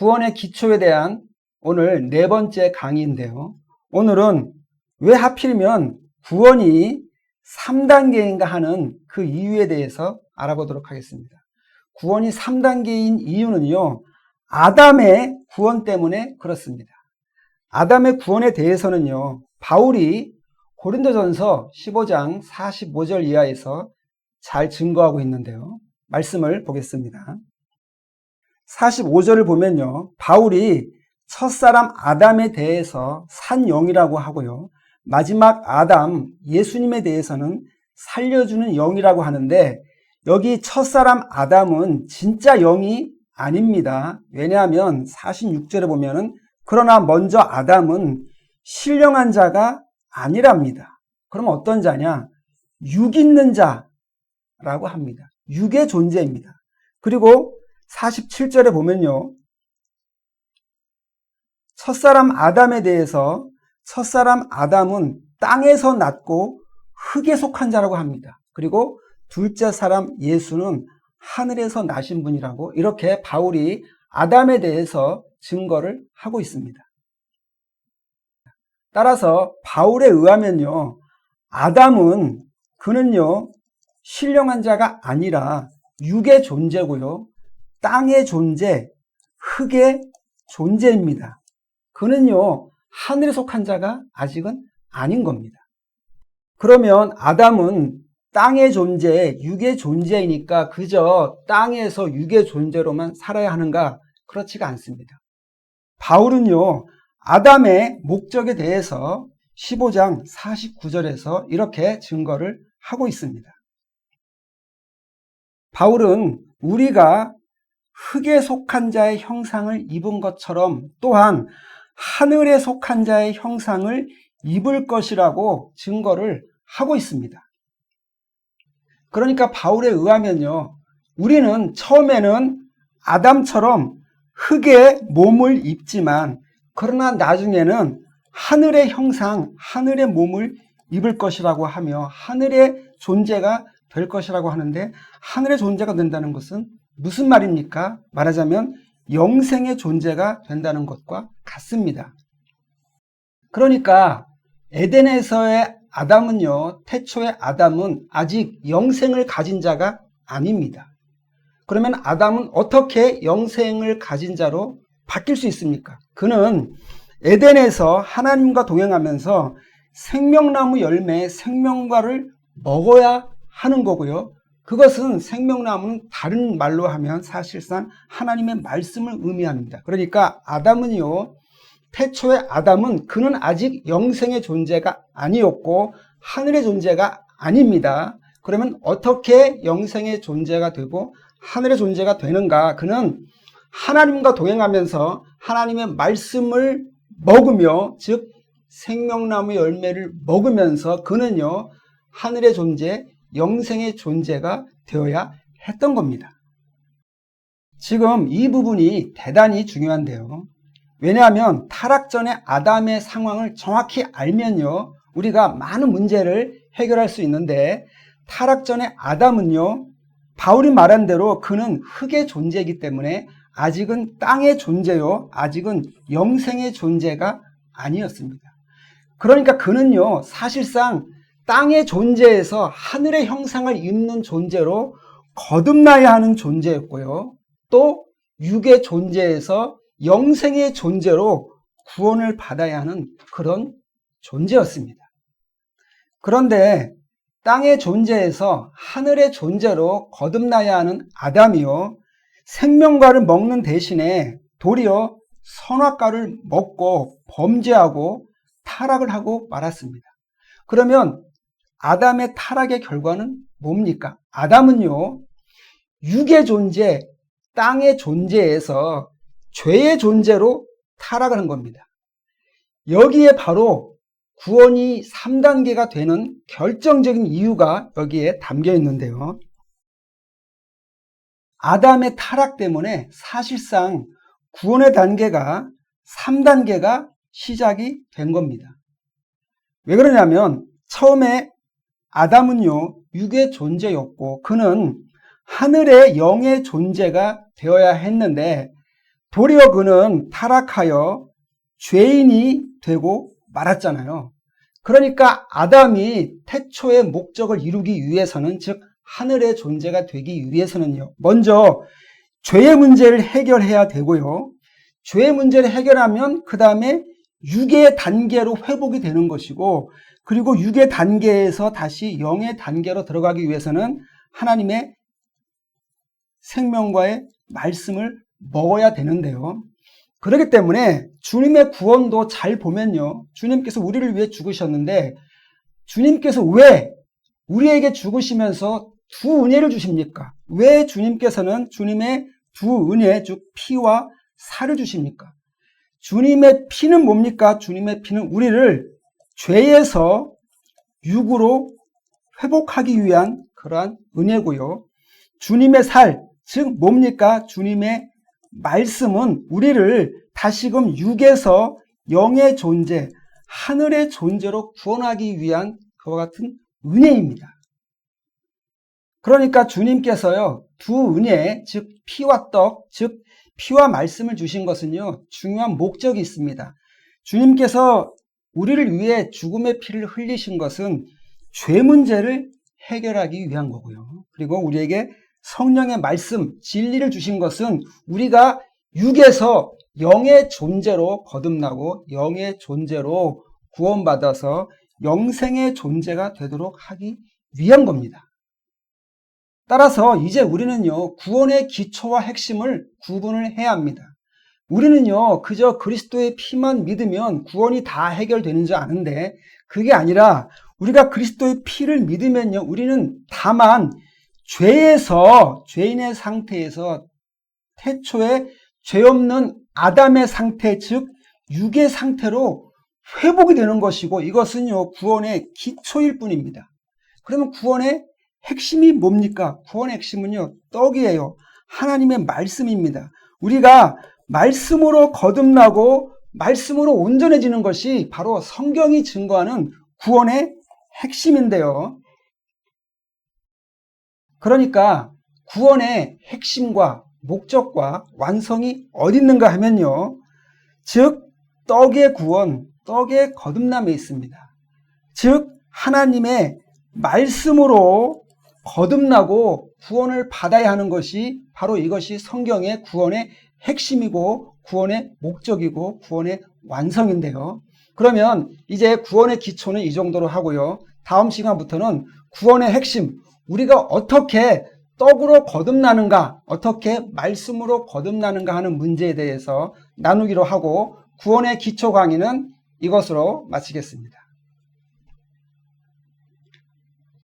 구원의 기초에 대한 오늘 네 번째 강의인데요. 오늘은 왜 하필이면 구원이 3단계인가 하는 그 이유에 대해서 알아보도록 하겠습니다. 구원이 3단계인 이유는요, 아담의 구원 때문에 그렇습니다. 아담의 구원에 대해서는요, 바울이 고린도전서 15장 45절 이하에서 잘 증거하고 있는데요. 말씀을 보겠습니다. 45절을 보면요. 바울이 첫사람 아담에 대해서 산 영이라고 하고요. 마지막 아담 예수님에 대해서는 살려주는 영이라고 하는데 여기 첫사람 아담은 진짜 영이 아닙니다. 왜냐하면 46절에 보면은 그러나 먼저 아담은 신령한 자가 아니랍니다. 그럼 어떤 자냐? 육 있는 자라고 합니다. 육의 존재입니다. 그리고 47절에 보면요. 첫사람 아담에 대해서 첫사람 아담은 땅에서 났고 흙에 속한 자라고 합니다. 그리고 둘째 사람 예수는 하늘에서 나신 분이라고 이렇게 바울이 아담에 대해서 증거를 하고 있습니다. 따라서 바울에 의하면요. 아담은 그는요. 신령한 자가 아니라 육의 존재고요. 땅의 존재, 흙의 존재입니다. 그는요. 하늘에 속한 자가 아직은 아닌 겁니다. 그러면 아담은 땅의 존재, 육의 존재이니까 그저 땅에서 육의 존재로만 살아야 하는가? 그렇지가 않습니다. 바울은요, 아담의 목적에 대해서 15장 49절에서 이렇게 증거를 하고 있습니다. 바울은 우리가 흙에 속한 자의 형상을 입은 것처럼 또한 하늘에 속한 자의 형상을 입을 것이라고 증거를 하고 있습니다. 그러니까 바울에 의하면요. 우리는 처음에는 아담처럼 흙의 몸을 입지만 그러나 나중에는 하늘의 형상, 하늘의 몸을 입을 것이라고 하며 하늘의 존재가 될 것이라고 하는데 하늘의 존재가 된다는 것은 무슨 말입니까? 말하자면 영생의 존재가 된다는 것과 같습니다. 그러니까 에덴에서의 아담은요, 태초의 아담은 아직 영생을 가진 자가 아닙니다. 그러면 아담은 어떻게 영생을 가진 자로 바뀔 수 있습니까? 그는 에덴에서 하나님과 동행하면서 생명나무 열매 생명과를 먹어야 하는 거고요. 그것은 생명나무는 다른 말로 하면 사실상 하나님의 말씀을 의미합니다. 그러니까 아담은요, 태초의 아담은 그는 아직 영생의 존재가 아니었고 하늘의 존재가 아닙니다. 그러면 어떻게 영생의 존재가 되고 하늘의 존재가 되는가? 그는 하나님과 동행하면서 하나님의 말씀을 먹으며 즉 생명나무 열매를 먹으면서 그는요 하늘의 존재, 영생의 존재가 되어야 했던 겁니다. 지금 이 부분이 대단히 중요한데요. 왜냐하면 타락 전에 아담의 상황을 정확히 알면요, 우리가 많은 문제를 해결할 수 있는데, 타락 전에 아담은요, 바울이 말한 대로 그는 흙의 존재이기 때문에 아직은 땅의 존재요, 아직은 영생의 존재가 아니었습니다. 그러니까 그는요, 사실상 땅의 존재에서 하늘의 형상을 입는 존재로 거듭나야 하는 존재였고요. 또 육의 존재에서 영생의 존재로 구원을 받아야 하는 그런 존재였습니다. 그런데 땅의 존재에서 하늘의 존재로 거듭나야 하는 아담이요. 생명과를 먹는 대신에 도리어 선악과를 먹고 범죄하고 타락을 하고 말았습니다. 그러면 아담의 타락의 결과는 뭡니까? 아담은요, 육의 존재, 땅의 존재에서 죄의 존재로 타락을 한 겁니다. 여기에 바로 구원이 3단계가 되는 결정적인 이유가 여기에 담겨 있는데요. 아담의 타락 때문에 사실상 구원의 단계가 3단계가 시작이 된 겁니다. 왜 그러냐면 처음에 아담은요, 육의 존재였고 그는 하늘의 영의 존재가 되어야 했는데 도리어 그는 타락하여 죄인이 되고 말았잖아요. 그러니까 아담이 태초의 목적을 이루기 위해서는 즉 하늘의 존재가 되기 위해서는요. 먼저 죄의 문제를 해결해야 되고요. 죄의 문제를 해결하면 그 다음에 육의 단계로 회복이 되는 것이고 그리고 육의 단계에서 다시 영의 단계로 들어가기 위해서는 하나님의 생명과의 말씀을 먹어야 되는데요. 그렇기 때문에 주님의 구원도 잘 보면요. 주님께서 우리를 위해 죽으셨는데 주님께서 왜 우리에게 죽으시면서 두 은혜를 주십니까? 왜 주님께서는 주님의 두 은혜, 즉 피와 살을 주십니까? 주님의 피는 뭡니까? 주님의 피는 우리를 죄에서 육으로 회복하기 위한 그러한 은혜고요. 주님의 살, 즉 뭡니까? 주님의 말씀은 우리를 다시금 육에서 영의 존재, 하늘의 존재로 구원하기 위한 그와 같은 은혜입니다. 그러니까 주님께서요, 두 은혜, 즉 피와 떡, 즉 피와 말씀을 주신 것은요, 중요한 목적이 있습니다. 주님께서 우리를 위해 죽음의 피를 흘리신 것은 죄 문제를 해결하기 위한 거고요. 그리고 우리에게 성령의 말씀, 진리를 주신 것은 우리가 육에서 영의 존재로 거듭나고 영의 존재로 구원받아서 영생의 존재가 되도록 하기 위한 겁니다. 따라서 이제 우리는요, 구원의 기초와 핵심을 구분을 해야 합니다. 우리는요, 그저 그리스도의 피만 믿으면 구원이 다 해결되는 줄 아는데, 그게 아니라 우리가 그리스도의 피를 믿으면요, 우리는 다만 죄에서, 죄인의 상태에서 태초에 죄 없는 아담의 상태, 즉, 육의 상태로 회복이 되는 것이고, 이것은요, 구원의 기초일 뿐입니다. 그러면 구원의 핵심이 뭡니까? 구원의 핵심은요, 떡이에요. 하나님의 말씀입니다. 우리가 말씀으로 거듭나고 말씀으로 온전해지는 것이 바로 성경이 증거하는 구원의 핵심인데요. 그러니까 구원의 핵심과 목적과 완성이 어디 있는가 하면요. 즉, 떡의 구원, 떡의 거듭남에 있습니다. 즉, 하나님의 말씀으로 거듭나고 구원을 받아야 하는 것이 바로 이것이 성경의 구원의 핵심이고 구원의 목적이고 구원의 완성인데요. 그러면 이제 구원의 기초는 이 정도로 하고요. 다음 시간부터는 구원의 핵심, 우리가 어떻게 떡으로 거듭나는가, 어떻게 말씀으로 거듭나는가 하는 문제에 대해서 나누기로 하고 구원의 기초 강의는 이것으로 마치겠습니다.